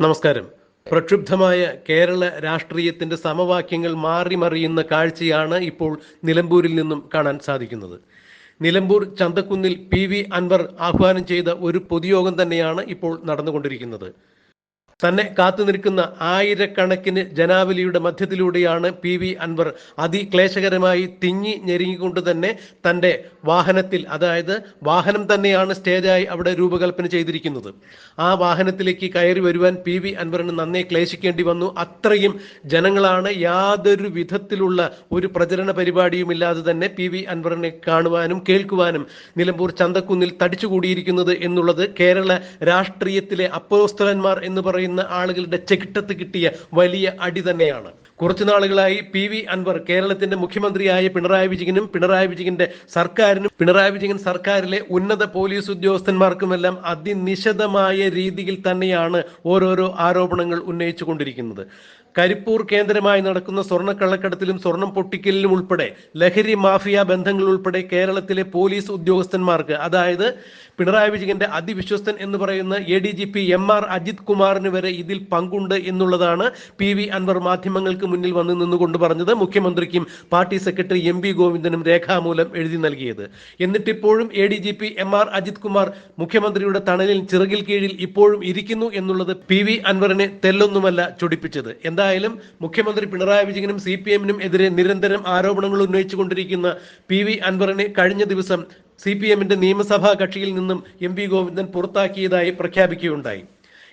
നമസ്കാരം. പ്രക്ഷുബ്ധമായ കേരള രാഷ്ട്രീയത്തിന്റെ സമവാക്യങ്ങൾ മാറിമറിയുന്ന കാഴ്ചയാണ് ഇപ്പോൾ നിലമ്പൂരിൽ നിന്നും കാണാൻ സാധിക്കുന്നത്. നിലമ്പൂർ ചന്തക്കുന്നിൽ പി വി അൻവർ ആഹ്വാനം ചെയ്ത ഒരു പൊതുയോഗം തന്നെയാണ് ഇപ്പോൾ നടന്നുകൊണ്ടിരിക്കുന്നത്. തന്നെ കാത്തു നിൽക്കുന്ന ആയിരക്കണക്കിന് ജനാവലിയുടെ മധ്യത്തിലൂടെയാണ് പി വി അൻവർ അതിക്ലേശകരമായി തിങ്ങി ഞെരുങ്ങിക്കൊണ്ട് തന്നെ തന്റെ വാഹനത്തിൽ അതായത് വാഹനം തന്നെയാണ് സ്റ്റേജായി അവിടെ രൂപകൽപ്പന ചെയ്തിരിക്കുന്നത്. ആ വാഹനത്തിലേക്ക് കയറി വരുവാൻ പി വി അൻവറിന് നന്നേ ക്ലേശിക്കേണ്ടി വന്നു. അത്രയും ജനങ്ങളാണ് യാതൊരു വിധത്തിലുള്ള ഒരു പ്രചരണ പരിപാടിയും ഇല്ലാതെ തന്നെ പി വി അൻവറിനെ കാണുവാനും കേൾക്കുവാനും നിലമ്പൂർ ചന്തക്കുന്നിൽ തടിച്ചുകൂടിയിരിക്കുന്നത് എന്നുള്ളത് കേരള രാഷ്ട്രീയത്തിലെ അപ്പോസ്തലന്മാർ എന്ന് പറയുന്ന ആളുകളുടെ ചെകിട്ടത്ത് കിട്ടിയ വലിയ അടി തന്നെയാണ്. കുറച്ചു നാളുകളായി പി വി അൻവർ കേരളത്തിന്റെ മുഖ്യമന്ത്രിയായ പിണറായി വിജയനും പിണറായി വിജയന്റെ സർക്കാരിനും പിണറായി വിജയൻ സർക്കാരിലെ ഉന്നത പോലീസ് ഉദ്യോഗസ്ഥന്മാർക്കുമെല്ലാം അതിനിശിതമായ രീതിയിൽ തന്നെയാണ് ഓരോരോ ആരോപണങ്ങൾ ഉന്നയിച്ചുകൊണ്ടിരിക്കുന്നത്. കരിപ്പൂർ കേന്ദ്രമായി നടക്കുന്ന സ്വർണക്കള്ളക്കടത്തിലും സ്വർണം പൊട്ടിക്കലിലും ഉൾപ്പെടെ ലഹരി മാഫിയ ബന്ധങ്ങൾ ഉൾപ്പെടെ കേരളത്തിലെ പോലീസ് ഉദ്യോഗസ്ഥന്മാർക്ക് അതായത് പിണറായി വിജയന്റെ അതിവിശ്വസ്തൻ എന്ന് പറയുന്ന A D G P M R Ajith കുമാറിന് വരെ ഇതിൽ പങ്കുണ്ട് എന്നുള്ളതാണ് പി വി അൻവർ മാധ്യമങ്ങൾക്ക് മുന്നിൽ വന്ന് നിന്നുകൊണ്ട് പറഞ്ഞത്. മുഖ്യമന്ത്രിക്കും പാർട്ടി സെക്രട്ടറി എം വി ഗോവിന്ദനും രേഖാമൂലം എഴുതി നൽകിയത്. എന്നിട്ടിപ്പോഴും A D G P M R Ajith Kumar മുഖ്യമന്ത്രിയുടെ തണലിൽ ചിറകിൽ കീഴിൽ ഇപ്പോഴും ഇരിക്കുന്നു എന്നുള്ളത് പി വി അൻവറിനെ തെല്ലൊന്നുമല്ല ചൊടിപ്പിച്ചത്. എന്തായാലും മുഖ്യമന്ത്രി പിണറായി വിജയനും സി പി എമ്മിനും എതിരെ നിരന്തരം ആരോപണങ്ങൾ ഉന്നയിച്ചുകൊണ്ടിരിക്കുന്ന പി വി അൻവറിനെ കഴിഞ്ഞ ദിവസം സി പി എമ്മിന്റെ നിയമസഭാ കക്ഷിയിൽ നിന്നും എം വി ഗോവിന്ദൻ പുറത്താക്കിയതായി പ്രഖ്യാപിക്കുകയുണ്ടായി.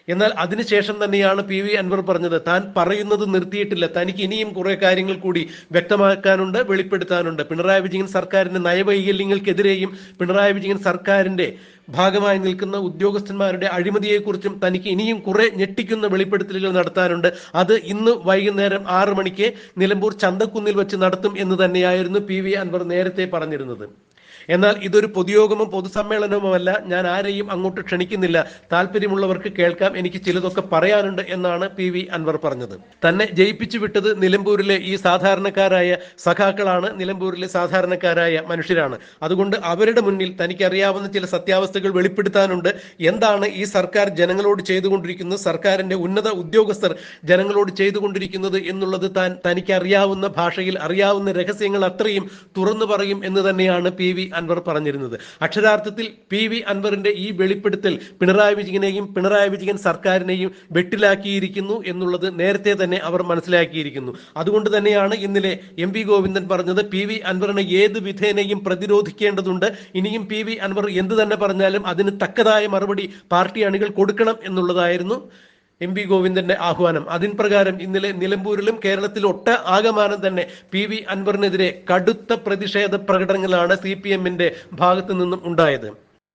എന്നാൽ അതിനുശേഷം തന്നെയാണ് പി വി അൻവർ പറഞ്ഞത് താൻ പറയുന്നത് നിർത്തിയിട്ടില്ല തനിക്ക് ഇനിയും കുറെ കാര്യങ്ങൾ കൂടി വ്യക്തമാക്കാനുണ്ട് വെളിപ്പെടുത്താനുണ്ട്. പിണറായി വിജയൻ സർക്കാരിന്റെ നയവൈകല്യങ്ങൾക്കെതിരെയും പിണറായി വിജയൻ സർക്കാരിന്റെ ഭാഗമായി നിൽക്കുന്ന ഉദ്യോഗസ്ഥന്മാരുടെ അഴിമതിയെക്കുറിച്ചും തനിക്ക് ഇനിയും കുറെ ഞെട്ടിക്കുന്ന വെളിപ്പെടുത്തലുകൾ നടത്താനുണ്ട്. അത് ഇന്ന് വൈകുന്നേരം ആറ് മണിക്ക് നിലമ്പൂർ ചന്തക്കുന്നിൽ വെച്ച് നടത്തും എന്ന് തന്നെയായിരുന്നു പി വി അൻവർ നേരത്തെ പറഞ്ഞിരുന്നത്. എന്നാൽ ഇതൊരു പൊതുയോഗമോ പൊതുസമ്മേളനവുമല്ല. ഞാൻ ആരെയും അങ്ങോട്ട് ക്ഷണിക്കുന്നില്ല. താല്പര്യമുള്ളവർക്ക് കേൾക്കാം. എനിക്ക് ചിലതൊക്കെ പറയാനുണ്ട് എന്നാണ് പി വി അൻവർ പറഞ്ഞത്. തന്നെ ജയിപ്പിച്ചു വിട്ടത് നിലമ്പൂരിലെ ഈ സാധാരണക്കാരായ സഖാക്കളാണ്. നിലമ്പൂരിലെ സാധാരണക്കാരായ മനുഷ്യരാണ്. അതുകൊണ്ട് അവരുടെ മുന്നിൽ തനിക്കറിയാവുന്ന ചില സത്യാവസ്ഥകൾ വെളിപ്പെടുത്താനുണ്ട്. എന്താണ് ഈ സർക്കാർ ജനങ്ങളോട് ചെയ്തുകൊണ്ടിരിക്കുന്നത്? സർക്കാരിന്റെ ഉന്നത ഉദ്യോഗസ്ഥർ ജനങ്ങളോട് ചെയ്തുകൊണ്ടിരിക്കുന്നത് എന്നുള്ളത് താൻ തനിക്കറിയാവുന്ന ഭാഷയിൽ അറിയാവുന്ന രഹസ്യങ്ങൾ അത്രയും തുറന്നു പറയും എന്ന് തന്നെയാണ് പി വി അൻവർ പറഞ്ഞിരുന്നത്. അക്ഷരാർത്ഥത്തിൽ പി വി അൻവറിന്റെ ഈ വെളിപ്പെടുത്തൽ പിണറായി വിജയനെയും പിണറായി വിജയൻ സർക്കാരിനെയും വെട്ടിലാക്കിയിരിക്കുന്നു എന്നുള്ളത് നേരത്തെ തന്നെ അവർ മനസ്സിലാക്കിയിരിക്കുന്നു. അതുകൊണ്ട് തന്നെയാണ് ഇന്നലെ എം വി ഗോവിന്ദൻ പറഞ്ഞത് പി വി അൻവറിനെ ഏത് വിധേനയും പ്രതിരോധിക്കേണ്ടതുണ്ട്. ഇനിയും പി വി അൻവർ എന്ത് തന്നെ പറഞ്ഞാലും അതിന് തക്കതായ മറുപടി പാർട്ടി അണികൾ കൊടുക്കണം എന്നുള്ളതായിരുന്നു. എം പി ഗോവിന്ദന്റെ ആഹ്വാനം. അതിൻ പ്രകാരം ഇന്നലെ നിലമ്പൂരിലും കേരളത്തിലും ഒട്ട ആകമാനം തന്നെ പി വി അൻവറിനെതിരെ കടുത്ത പ്രതിഷേധ പ്രകടനങ്ങളാണ് സി പി എമ്മിന്റെ ഭാഗത്തു നിന്നും ഉണ്ടായത്.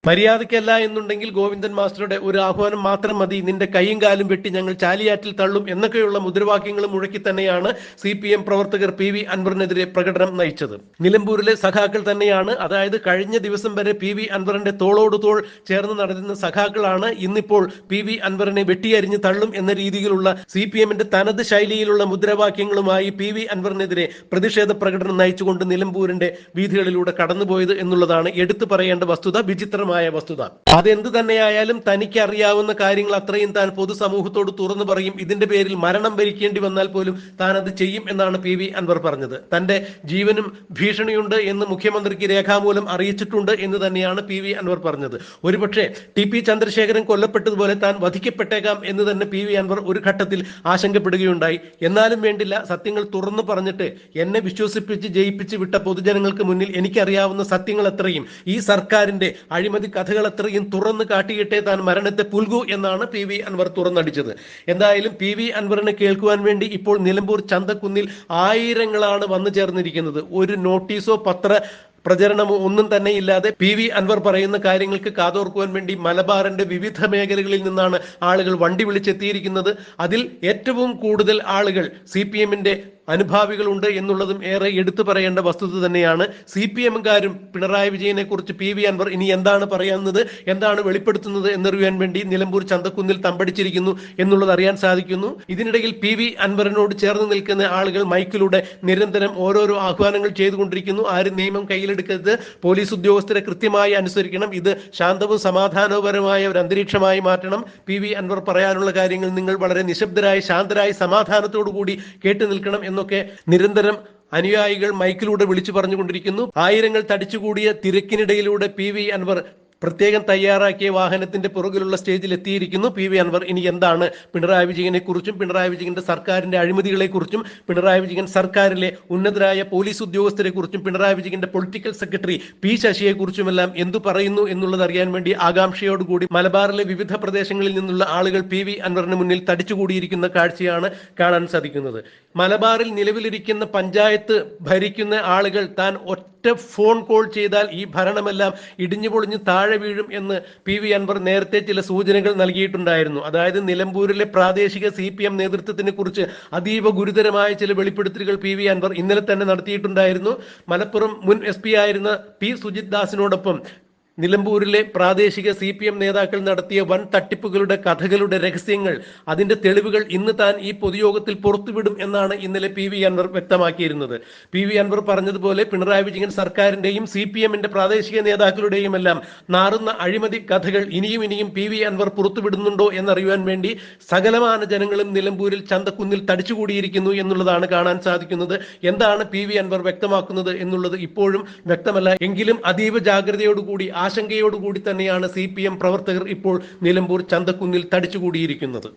മര്യാദയ്ക്കല്ല എന്നുണ്ടെങ്കിൽ ഗോവിന്ദൻ മാസ്റ്ററുടെ ഒരു ആഹ്വാനം മാത്രം മതി. നിന്റെ കൈയും കാലും വെട്ടി ഞങ്ങൾ ചാലിയാറ്റിൽ തള്ളും എന്നൊക്കെയുള്ള മുദ്രാവാക്യങ്ങളും മുഴക്കി തന്നെയാണ് സി പി എം പ്രവർത്തകർ പി വി അൻവറിനെതിരെ പ്രകടനം നയിച്ചത്. നിലമ്പൂരിലെ സഖാക്കൾ തന്നെയാണ് അതായത് കഴിഞ്ഞ ദിവസം വരെ പി വി അൻവറിന്റെ തോളോട് തോൾ ചേർന്ന് നടന്നിരുന്ന സഖാക്കളാണ് ഇന്നിപ്പോൾ പി വി അൻവറിനെ വെട്ടിയരിഞ്ഞ് തള്ളും എന്ന രീതിയിലുള്ള സി പി എമ്മിന്റെ തനത് ശൈലിയിലുള്ള മുദ്രാവാക്യങ്ങളുമായി പി വി അൻവറിനെതിരെ പ്രതിഷേധ പ്രകടനം നയിച്ചുകൊണ്ട് നിലമ്പൂരിന്റെ വീഥികളിലൂടെ കടന്നുപോയത് എന്നുള്ളതാണ് എടുത്തു പറയേണ്ട വസ്തുത. വിചിത്രമായ വസ്തുത. അതെന്ത് തന്നെയായാലും തനിക്ക് അറിയാവുന്ന കാര്യങ്ങൾ അത്രയും താൻ പൊതുസമൂഹത്തോട് തുറന്നു പറയും. ഇതിന്റെ പേരിൽ മരണം ഭരിക്കേണ്ടി വന്നാൽ പോലും താൻ അത് ചെയ്യും എന്നാണ് പി വി അൻവർ പറഞ്ഞത്. തന്റെ ജീവനും ഭീഷണിയുണ്ട് എന്ന് മുഖ്യമന്ത്രിക്ക് രേഖാമൂലം അറിയിച്ചിട്ടുണ്ട് എന്ന് തന്നെയാണ് പി വി അൻവർ പറഞ്ഞത്. ഒരുപക്ഷെ ടി പി ചന്ദ്രശേഖരൻ കൊല്ലപ്പെട്ടതുപോലെ താൻ വധിക്കപ്പെട്ടേക്കാം എന്ന് തന്നെ പി വി അൻവർ ഒരു ഘട്ടത്തിൽ ആശങ്കപ്പെടുകയുണ്ടായി. എന്നാലും വേണ്ടില്ല സത്യങ്ങൾ തുറന്നു പറഞ്ഞിട്ട് എന്നെ വിശ്വസിപ്പിച്ച് ജയിപ്പിച്ച് വിട്ട പൊതുജനങ്ങൾക്ക് മുന്നിൽ എനിക്കറിയാവുന്ന സത്യങ്ങൾ അത്രയും. ഈ സർക്കാരിന്റെ അഴിമതി കഥകൾ അത്രയും തുറന്നു കാട്ടിയിട്ടേ താൻ മരണത്തെ പുൽകൂ എന്നാണ് പി വി അൻവർ തുറന്നടിച്ചത്. എന്തായാലും പി വി അൻവറിനെ കേൾക്കുവാൻ വേണ്ടി ഇപ്പോൾ നിലമ്പൂർ ചന്തക്കുന്നിൽ ആയിരങ്ങളാണ് വന്നു ചേർന്നിരിക്കുന്നത്. ഒരു നോട്ടീസോ പത്ര പ്രചരണമോ ഒന്നും തന്നെ ഇല്ലാതെ പി വി അൻവർ പറയുന്ന കാര്യങ്ങൾക്ക് കാതോർക്കുവാൻ വേണ്ടി മലബാറിന്റെ വിവിധ മേഖലകളിൽ നിന്നാണ് ആളുകൾ വണ്ടി വിളിച്ചെത്തിയിരിക്കുന്നത്. അതിൽ ഏറ്റവും കൂടുതൽ ആളുകൾ സി പി എമ്മിന്റെ അനുഭാവികളുണ്ട് എന്നുള്ളതും ഏറെ എടുത്തു പറയേണ്ട വസ്തുത തന്നെയാണ്. സി പി എമ്മുകാരും പിണറായി വിജയനെ കുറിച്ച് പി വി അൻവർ ഇനി എന്താണ് പറയുന്നത് എന്താണ് വെളിപ്പെടുത്തുന്നത് എന്നറിയാൻ വേണ്ടി നിലമ്പൂർ ചന്തക്കുന്നിൽ തമ്പടിച്ചിരിക്കുന്നു എന്നുള്ളത് അറിയാൻ സാധിക്കുന്നു. ഇതിനിടയിൽ പി വി അൻവറിനോട് ചേർന്ന് നിൽക്കുന്ന ആളുകൾ മൈക്കിലൂടെ നിരന്തരം ഓരോരോ ആഹ്വാനങ്ങൾ ചെയ്തുകൊണ്ടിരിക്കുന്നു. ആരും നിയമം കയ്യിലെടുക്കരുത്. പോലീസ് ഉദ്യോഗസ്ഥരെ കൃത്യമായി അനുസരിക്കണം. ഇത് ശാന്തവും സമാധാനപരമായ ഒരു അന്തരീക്ഷമായി മാറ്റണം. പി വി അൻവർ പറയാനുള്ള കാര്യങ്ങൾ നിങ്ങൾ വളരെ നിശബ്ദരായി ശാന്തരായി സമാധാനത്തോടു കൂടി കേട്ടു നിൽക്കണം എന്നൊക്കെ നിരന്തരം അനുയായികൾ മൈക്കിലൂടെ വിളിച്ചു പറഞ്ഞുകൊണ്ടിരിക്കുന്നു. ആയിരങ്ങൾ തടിച്ചുകൂടിയ തിരക്കിനിടയിലൂടെ പി വി അൻവർ പ്രത്യേകം തയ്യാറാക്കിയ വാഹനത്തിന്റെ പുറകിലുള്ള സ്റ്റേജിൽ എത്തിയിരിക്കുന്നു. പി വി അൻവർ ഇനി എന്താണ്? പിണറായി വിജയനെ കുറിച്ചും പിണറായി വിജയന്റെ സർക്കാരിന്റെ അഴിമതികളെ കുറിച്ചും പിണറായി വിജയൻ സർക്കാരിലെ ഉന്നതരായ പോലീസ് ഉദ്യോഗസ്ഥരെ കുറിച്ചും പിണറായി വിജയന്റെ പൊളിറ്റിക്കൽ സെക്രട്ടറി പി ശശിയെ കുറിച്ചുമെല്ലാം എന്തു പറയുന്നു എന്നുള്ളത് അറിയാൻ വേണ്ടി ആകാംക്ഷയോടുകൂടി മലബാറിലെ വിവിധ പ്രദേശങ്ങളിൽ നിന്നുള്ള ആളുകൾ പി വി അൻവറിന് മുന്നിൽ തടിച്ചുകൂടിയിരിക്കുന്ന കാഴ്ചയാണ് കാണാൻ സാധിക്കുന്നത്. മലബാറിൽ നിലവിലിരിക്കുന്ന പഞ്ചായത്ത് ഭരിക്കുന്ന ആളുകൾ താൻ ഒറ്റ ഫോൺ കോൾ ചെയ്താൽ ഈ ഭരണമെല്ലാം ഇടിഞ്ഞു പൊളിഞ്ഞ് താഴെ വീഴും എന്ന് പി വി അൻവർ നേരത്തെ ചില സൂചനകൾ നൽകിയിട്ടുണ്ടായിരുന്നു. അതായത് നിലമ്പൂരിലെ പ്രാദേശിക സി പി എം നേതൃത്വത്തിനെ കുറിച്ച് അതീവ ഗുരുതരമായ ചില വെളിപ്പെടുത്തലുകൾ പി വി അൻവർ ഇന്നലെ തന്നെ നടത്തിയിട്ടുണ്ടായിരുന്നു. മലപ്പുറം മുൻ എസ് പി ആയിരുന്ന പി സുജിത് ദാസിനോടൊപ്പം നിലമ്പൂരിലെ പ്രാദേശിക സി പി എം നേതാക്കൾ നടത്തിയ വൻ തട്ടിപ്പുകളുടെ കഥകളുടെ രഹസ്യങ്ങൾ അതിന്റെ തെളിവുകൾ ഇന്ന് താൻ ഈ പൊതുയോഗത്തിൽ പുറത്തുവിടും എന്നാണ് ഇന്നലെ പി വി അൻവർ വ്യക്തമാക്കിയിരുന്നത്. പി വി അൻവർ പറഞ്ഞതുപോലെ പിണറായി വിജയൻ സർക്കാരിന്റെയും സി പി എമ്മിന്റെ പ്രാദേശിക നേതാക്കളുടെയും എല്ലാം നാറുന്ന അഴിമതി കഥകൾ ഇനിയും ഇനിയും പി വി അൻവർ പുറത്തുവിടുന്നുണ്ടോ എന്നറിയുവാൻ വേണ്ടി സകലമാന ജനങ്ങളും നിലമ്പൂരിൽ ചന്തക്കുന്നിൽ തടിച്ചുകൂടിയിരിക്കുന്നു എന്നുള്ളതാണ് കാണാൻ സാധിക്കുന്നത്. എന്താണ് പി വി അൻവർ വ്യക്തമാക്കുന്നത് എന്നുള്ളത് ഇപ്പോഴും വ്യക്തമല്ല. എങ്കിലും അതീവ ജാഗ്രതയോടുകൂടി ആശങ്കയോടുകൂടി തന്നെയാണ് സി പി എം പ്രവർത്തകർ ഇപ്പോൾ നിലമ്പൂർ ചന്തക്കുന്നിൽ തടിച്ചുകൂടിയിരിക്കുന്നത്.